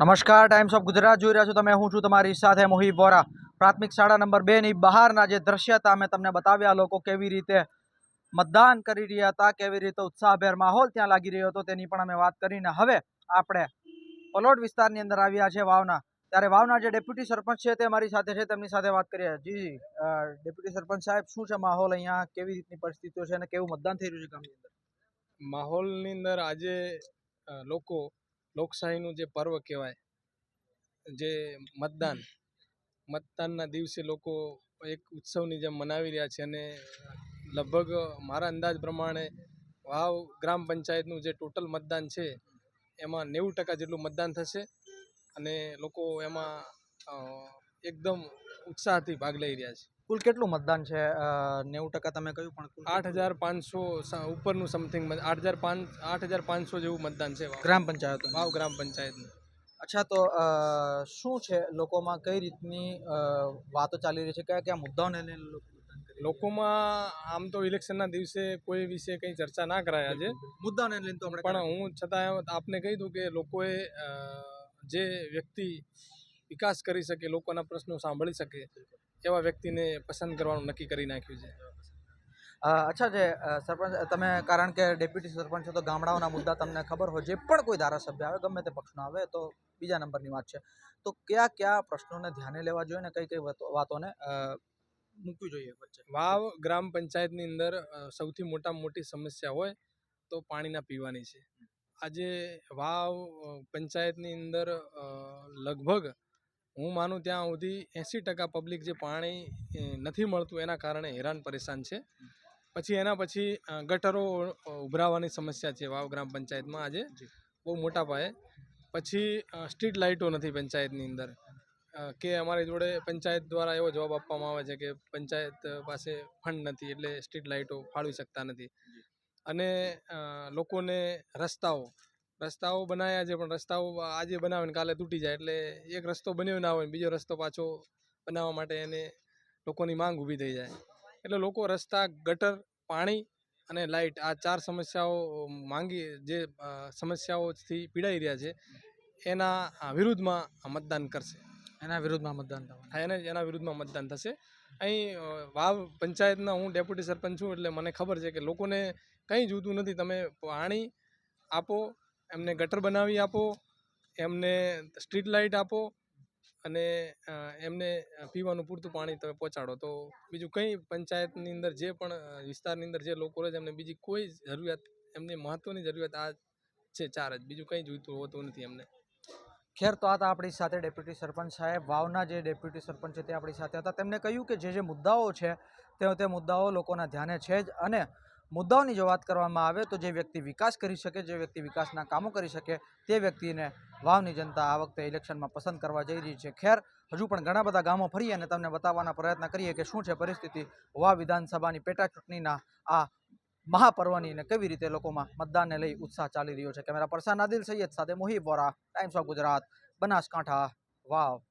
નમસ્કાર times of Gujarat જોઈ રહ્યા છો તમે. હું છું તમારી સાથે મોહિત વોરા. પ્રાથમિક શાળા નંબર બે ની બહારના જે દ્રશ્યતા અમે તમને બતાવ્યા. લોકો કેવી રીતે મતદાન કરી રહ્યા હતા, કેવી રીતે ઉત્સાહભેર માહોલ ત્યાં લાગી રહ્યો હતો તેની પણ અમે વાત કરીને હવે આપણે પલોટ વિસ્તારની અંદર આવ્યા છે વાવના. ત્યારે વાવના જે ડેપ્યુટી સરપંચ છે તે મારી સાથે છે, તેમની સાથે વાત કરીએ જી જી. ડેપ્યુટી સરપંચ સાહેબ, શું છે માહોલ અહીંયા? કેવી રીતની પરિસ્થિતિઓ છે અને કેવું મતદાન થઈ રહ્યું છે ગામની અંદર? માહોલની અંદર આજે લોકો લોકશાહીનું જે પર્વ કહેવાય, જે મતદાન, મતદાનના દિવસે લોકો એક ઉત્સવની જેમ મનાવી રહ્યા છે અને લગભગ મારા અંદાજ પ્રમાણે વાવ ગ્રામ પંચાયતનું જે ટોટલ મતદાન છે, એમાં નેવું ટકા જેટલું મતદાન થશે અને લોકો એમાં એકદમ ઉત્સાહથી ભાગ લઈ રહ્યા છે. કુલ કેટલું મતદાન છે? નેવું ટકા તમે કહ્યું પણ આઠ હજાર પાંચસો ઉપરનું સમથિંગ આઠ હજાર પાંચ આઠ હજાર પાંચસો જેવું મતદાન છે ગ્રામ પંચાયત વાવ ગ્રામ પંચાયતનું. અચ્છા તો શું છે? લોકોમાં કઈ રીતની વાતો ચાલી રહી છે? કયા કયા મુદ્દાઓને લઈને લોકોમાં આમ તો ઇલેક્શનના દિવસે કોઈ વિશે કંઈ ચર્ચા ના કરાય આજે. છે? મુદ્દાઓને લઈને તો પણ હું છતાં આપને કહી દઉં કે લોકોએ જે વ્યક્તિ વિકાસ કરી શકે લોકોના પ્રશ્નો સાંભળી શકે એવા વ્યક્તિને પસંદ કરવાનું નક્કી કરી નાખ્યું છે. અચ્છા જે સરપંચ તમે કારણ કે ડેપ્યુટી સરપંચ છો તો ગામડાઓના મુદ્દા તમને ખબર હોય જે પણ કોઈ ધારાસભ્ય આવે ગમે તે પક્ષનો આવે તો બીજા નંબરની વાત છે. તો કયા કયા પ્રશ્નોને ધ્યાને લેવા જોઈએ ને કઈ કઈ વાતોને મૂકવી જોઈએ વચ્ચે? વાવ ગ્રામ પંચાયતની અંદર સૌથી મોટામાં મોટી સમસ્યા હોય તો પાણીના પીવાની છે. આજે વાવ પંચાયતની અંદર લગભગ હું માનું ત્યાં સુધી એંસી ટકા પબ્લિક જે પાણી નથી મળતું એના કારણે હેરાન પરેશાન છે. પછી એના પછી ગટરો ઉભરાવાની સમસ્યા છે વાવ ગ્રામ પંચાયતમાં આજે. બહુ મોટા પાયે. પછી સ્ટ્રીટ લાઇટો નથી પંચાયતની અંદર. કે અમારી જોડે પંચાયત દ્વારા એવો જવાબ આપવામાં આવે છે કે પંચાયત પાસે ફંડ નથી એટલે સ્ટ્રીટ લાઇટો ફાળવી શકતા નથી. અને લોકોને રસ્તાઓ રસ્તાઓ બનાવ્યા છે પણ રસ્તાઓ આજે બનાવે ને કાલે તૂટી જાય. એટલે એક રસ્તો બન્યો ના હોય ને બીજો રસ્તો પાછો બનાવવા માટે એને લોકોની માંગ ઊભી થઈ જાય. એટલે લોકો રસ્તા ગટર પાણી અને લાઇટ આ ચાર સમસ્યાઓ માંગી જે સમસ્યાઓથી પીડાઈ રહ્યા છે એના વિરુદ્ધમાં મતદાન કરશે. એના વિરુદ્ધમાં મતદાન થવાનું. એને એના વિરુદ્ધમાં મતદાન થશે. અહીં વાવ પંચાયતના હું ડેપ્યુટી સરપંચ છું એટલે મને ખબર છે કે લોકોને કંઈ જોતું નથી. તમે પાણી આપો એમને ગટર બનાવી આપો, એમને સ્ટ્રીટ લાઇટ આપો અને એમને પીવાનું પૂરતું પાણી તમે પહોંચાડો. તો બીજું કંઈ પંચાયતની અંદર જે પણ વિસ્તારની અંદર જે લોકો રહે છે, એમને બીજી કોઈ જરૂરિયાત, એમની મહત્ત્વની જરૂરિયાત આ છે ચાર જ. બીજું કંઈ જોઈતું હોતું નથી એમને. ખેર, તો આ હતા આપણી સાથે ડેપ્યુટી સરપંચ સાહેબ, વાવના જે ડેપ્યુટી સરપંચ છે તે આપણી સાથે હતા. તેમને કહ્યું કે જે જે મુદ્દાઓ છે તે તે મુદ્દાઓ લોકોના ધ્યાને છે જ. અને મુદ્દાઓની જો વાત કરવામાં આવે તો જે વ્યક્તિ વિકાસ કરી શકે, જે વ્યક્તિ વિકાસના કામો કરી શકે, તે વ્યક્તિને વાવની જનતા આ વખતે ઇલેક્શનમાં પસંદ કરવા જઈ રહી છે. ખેર, હજુ પણ ઘણા બધા ગામો ફરી અને તમને બતાવવાના પ્રયત્ન કરીએ કે શું છે પરિસ્થિતિ. વાવ વિધાનસભાની પેટા ચૂંટણીના આ મહાપર્વની અને કેવી રીતે લોકોમાં મતદાનને લઈ ઉત્સાહ ચાલી રહ્યો છે. કેમેરા પર્સન આદિલ સૈયદ સાથે Mohib Vora times of Gujarat Banaskantha, Vav.